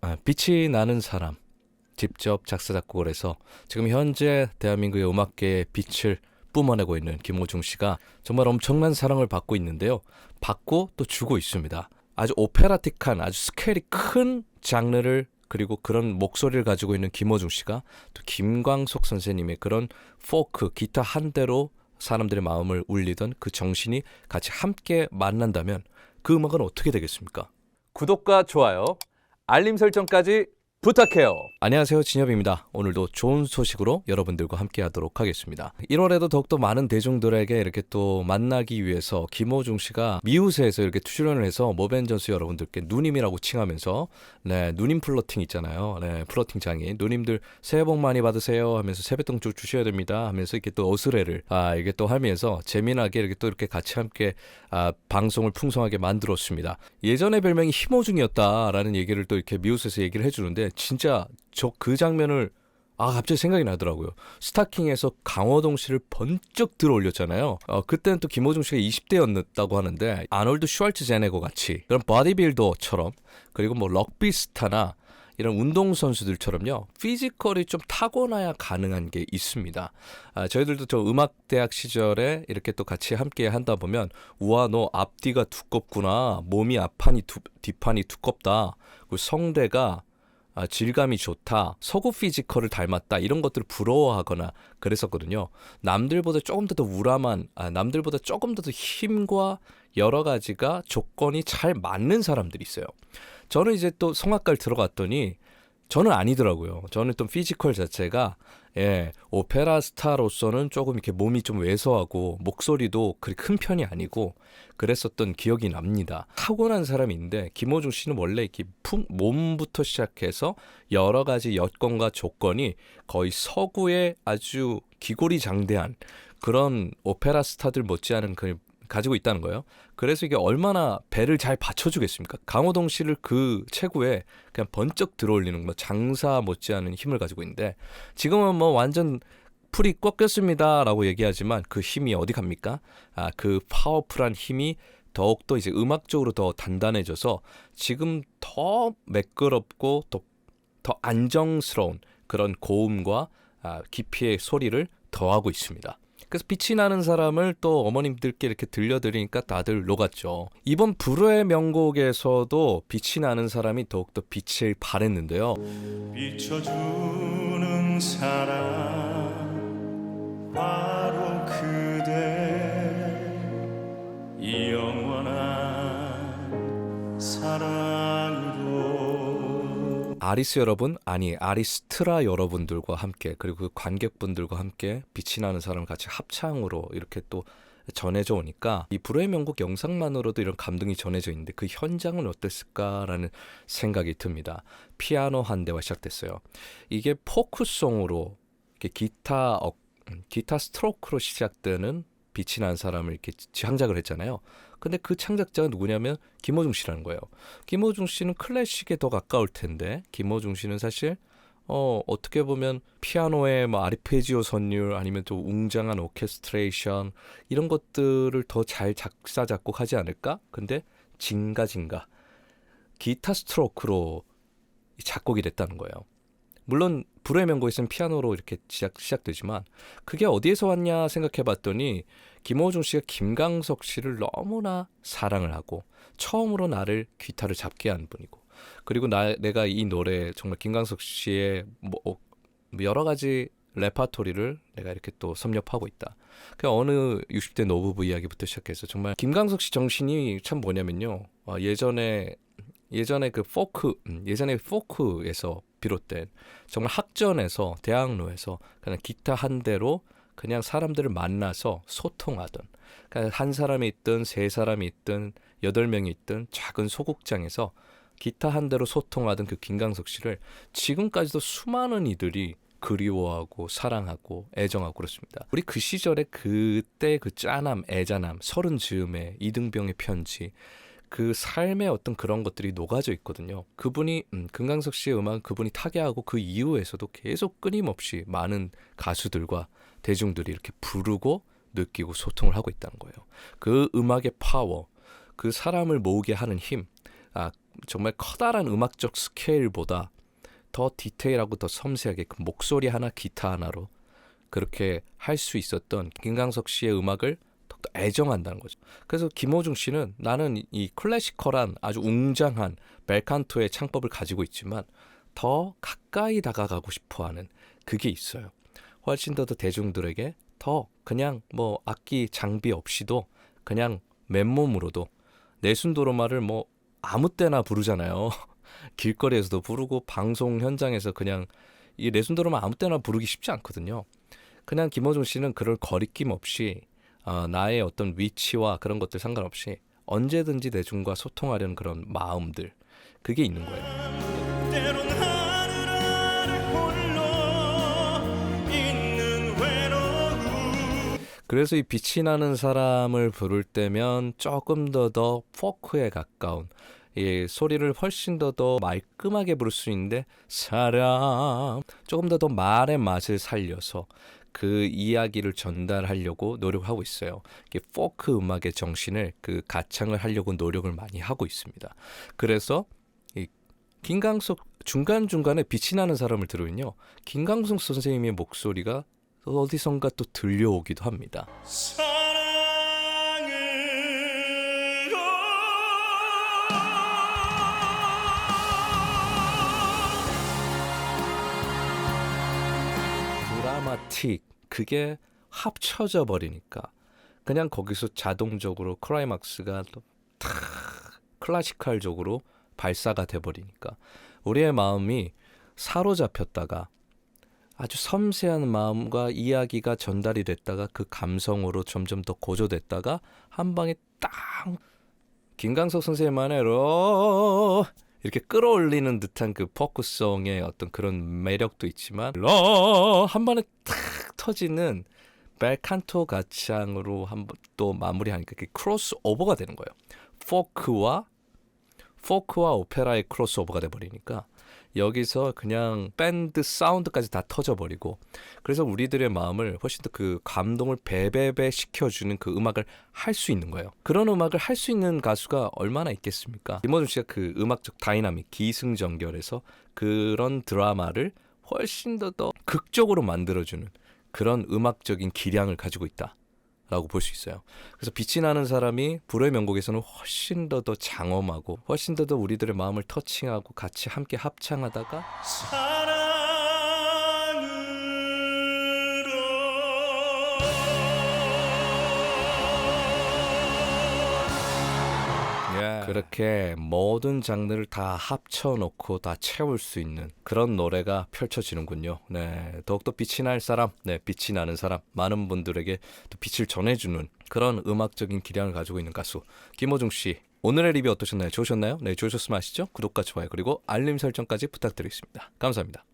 아, 빛이 나는 사람 직접 작사 작곡을 해서 지금 현재 대한민국의 음악계에 빛을 뿜어내고 있는 김호중 씨가 정말 엄청난 사랑을 받고 있는데요. 받고 또 주고 있습니다. 아주 오페라틱한 아주 스케일이 큰 장르를 그리고 그런 목소리를 가지고 있는 김호중 씨가 또 김광석 선생님의 그런 포크 기타 한 대로 사람들의 마음을 울리던 그 정신이 같이 함께 만난다면 그 음악은 어떻게 되겠습니까? 구독과 좋아요, 알림 설정까지 부탁해요. 안녕하세요. 진엽입니다. 오늘도 좋은 소식으로 여러분들과 함께 하도록 하겠습니다. 1월에도 더욱더 많은 대중들에게 이렇게 또 만나기 위해서 김호중 씨가 미우새에서 이렇게 출연을 해서 모벤전스 여러분들께 누님이라고 칭하면서 네, 누님 플러팅 있잖아요. 네, 플러팅 장인. 누님들 새해 복 많이 받으세요 하면서 세뱃돈 쭉 주셔야 됩니다 하면서 이렇게 또 어스레를 아, 이게 또 하면서 재미나게 이렇게 또 이렇게 같이 함께 아, 방송을 풍성하게 만들었습니다. 예전에 별명이 힘호중이었다라는 얘기를 또 이렇게 미우새에서 얘기를 해주는데 진짜 저 그 장면을 아 갑자기 생각이 나더라고요. 스타킹에서 강호동 씨를 번쩍 들어 올렸잖아요. 어, 그때는 또 김호중 씨가 20대였다고 하는데 아놀드 슈왈츠제네거 같이 그런 바디빌더처럼 그리고 뭐 럭비 스타나 이런 운동 선수들처럼요 피지컬이 좀 타고나야 가능한 게 있습니다. 아, 저희들도 저 음악 대학 시절에 이렇게 또 같이 함께 한다 보면 우와 너 앞뒤가 두껍구나 몸이 앞판이 두, 뒷판이 두껍다 그 성대가 아, 질감이 좋다, 서구 피지컬을 닮았다 이런 것들을 부러워하거나 그랬었거든요. 남들보다 조금 더, 더 우람한, 아, 남들보다 조금 더, 더 힘과 여러 가지가 조건이 잘 맞는 사람들이 있어요. 저는 이제 또 성악과를 들어갔더니 저는 아니더라고요. 저는 또 피지컬 자체가 예, 오페라 스타로서는 조금 이렇게 몸이 좀 왜소하고 목소리도 그리 큰 편이 아니고 그랬었던 기억이 납니다. 타고난 사람인데 김호중 씨는 원래 이렇게 품, 몸부터 시작해서 여러 가지 여건과 조건이 거의 서구의 아주 기골이 장대한 그런 오페라 스타들 못지않은 그 가지고 있다는 거예요. 그래서 이게 얼마나 배를 잘 받쳐주겠습니까? 강호동 씨를 그 체구에 그냥 번쩍 들어올리는 뭐 장사 못지않은 힘을 가지고 있는데 지금은 뭐 완전 풀이 꺾였습니다라고 얘기하지만 그 힘이 어디 갑니까? 아, 그 파워풀한 힘이 더욱더 이제 음악적으로 더 단단해져서 지금 더 매끄럽고 더, 더 안정스러운 그런 고음과 아, 깊이의 소리를 더하고 있습니다. 그래서 빛이 나는 사람을 또 어머님들께 이렇게 들려드리니까 다들 녹았죠. 이번 불후의 명곡에서도 빛이 나는 사람이 더욱더 빛을 발했는데요. 비춰주는 사람 바로 그대 이 영원한 아리스 여러분, 아니 아리스트라 여러분들과 함께 그리고 그 관객분들과 함께 빛이 나는 사람을 같이 합창으로 이렇게 또 전해져 오니까 이 불후의 명곡 영상만으로도 이런 감동이 전해져 있는데 그 현장은 어땠을까라는 생각이 듭니다. 피아노 한 대와 시작됐어요. 이게 포크송으로 기타 어, 음, 기타 스트로크로 시작되는 빛이 난 사람을 이렇게 창작을 했잖아요. 근데 그 창작자가 누구냐면 김호중 씨라는 거예요. 김호중 씨는 클래식에 더 가까울 텐데 김호중 씨는 사실 어 어떻게 보면 피아노의 뭐 아리페지오 선율 아니면 또 웅장한 오케스트레이션 이런 것들을 더 잘 작사 작곡하지 않을까? 근데 징가징가 기타 스트로크로 작곡이 됐다는 거예요. 물론 불의 명곡에서는 피아노로 이렇게 시작, 시작되지만 그게 어디에서 왔냐 생각해 봤더니 김호중 씨가 김강석 씨를 너무나 사랑을 하고 처음으로 나를 기타를 잡게 한 분이고 그리고 나 내가 이 노래 정말 김강석 씨의 뭐 어, 여러 가지 레파토리를 내가 이렇게 또 섭렵하고 있다. 그 어느 60대 노부부 이야기부터 시작해서 정말 김강석 씨 정신이 참 뭐냐면요. 어, 예전에 예전에 그 포크 음, 예전에 포크에서 비롯된 정말 학전에서 대학로에서 그냥 기타 한 대로 그냥 사람들을 만나서 소통하던 그러니까 한 사람이 있든 세 사람이 있든 여덟 명이 있든 작은 소극장에서 기타 한 대로 소통하던 그 김강석 씨를 지금까지도 수많은 이들이 그리워하고 사랑하고 애정하고 그렇습니다. 우리 그 시절에 그때 그 짠함, 애잔함, 서른 즈음에 이등병의 편지 그 삶의 어떤 그런 것들이 녹아져 있거든요. 그분이 음, 금강석 씨의 음악은 그분이 타계하고 그 이후에서도 계속 끊임없이 많은 가수들과 대중들이 이렇게 부르고 느끼고 소통을 하고 있다는 거예요. 그 음악의 파워, 그 사람을 모으게 하는 힘, 아 정말 커다란 음악적 스케일보다 더 디테일하고 더 섬세하게 그 목소리 하나 기타 하나로 그렇게 할 수 있었던 김광석 씨의 음악을 애정한다는 거죠. 그래서 김호중 씨는 나는 이- 이 클래시컬한 아주 웅장한 벨칸토의 창법을 가지고 있지만 더 가까이 다가가고 싶어 하는 그게 있어요. 훨씬 더, 더 대중들에게 더 그냥 뭐 악기 장비 없이도 그냥 맨몸으로도 내순도로마를 뭐 아무 때나 부르잖아요. 길거리에서도 부르고 방송 현장에서 그냥 이 내순도로마 아무 때나 부르기 쉽지 않거든요. 그냥 김호중 씨는 그럴 거리낌 없이 어, 나의 어떤 위치와 그런 것들 상관없이 언제든지 대중과 소통하려는 그런 마음들 그게 있는 거예요. 그래서 이 빛이 나는 사람을 부를 때면 조금 더더 포크에 가까운 이 소리를 훨씬 더 더 말끔하게 부를 수 있는데 사람 조금 더 더 말의 맛을 살려서 그 이야기를 전달하려고 노력하고 있어요. 이게 포크 음악의 정신을 그 가창을 하려고 노력을 많이 하고 있습니다. 그래서 이 김광석 중간 중간에 빛이 나는 사람을 들으면요, 김광석 선생님의 목소리가 어디선가 또 들려오기도 합니다. 드라마틱 그게 합쳐져 버리니까. 그냥 거기서 자동적으로 클라이막스가 또탁 클래시컬적으로 발사가 돼 버리니까. 우리의 마음이 사로잡혔다가 아주 섬세한 마음과 이야기가 전달이 됐다가 그 감성으로 점점 더 고조됐다가 한 방에 딱 김광석 선생님만의 로 이렇게 끌어올리는 듯한 그 포크송의 어떤 그런 매력도 있지만 러한 번에 탁 터지는 벨칸토 가창으로 한번 또 마무리하니까 그 크로스 오버가 되는 거예요. 포크와 포크와 오페라의 크로스 오버가 돼 버리니까 여기서 그냥 밴드 사운드까지 다 터져 버리고 그래서 우리들의 마음을 훨씬 더 그 감동을 배배배 시켜주는 그 음악을 할 수 있는 거예요. 그런 음악을 할 수 있는 가수가 얼마나 있겠습니까? 김호중 씨가 그 음악적 다이나믹, 기승전결해서 그런 드라마를 훨씬 더 더 극적으로 만들어주는 그런 음악적인 기량을 가지고 있다. 라고 볼 수 있어요. 그래서 빛이 나는 사람이 불의 명곡에서는 훨씬 더 더 장엄하고 훨씬 더 더 우리들의 마음을 터칭하고 같이 함께 합창하다가 그렇게 모든 장르를 다 합쳐놓고 다 채울 수 있는 그런 노래가 펼쳐지는군요. 네, 더욱더 빛이 날 사람, 네, 빛이 나는 사람, 많은 분들에게 또 빛을 전해주는 그런 음악적인 기량을 가지고 있는 가수 김호중 씨. 오늘의 리뷰 어떠셨나요? 좋으셨나요? 네, 좋으셨으면 아시죠? 구독과 좋아요 그리고 알림 설정까지 부탁드리겠습니다. 감사합니다.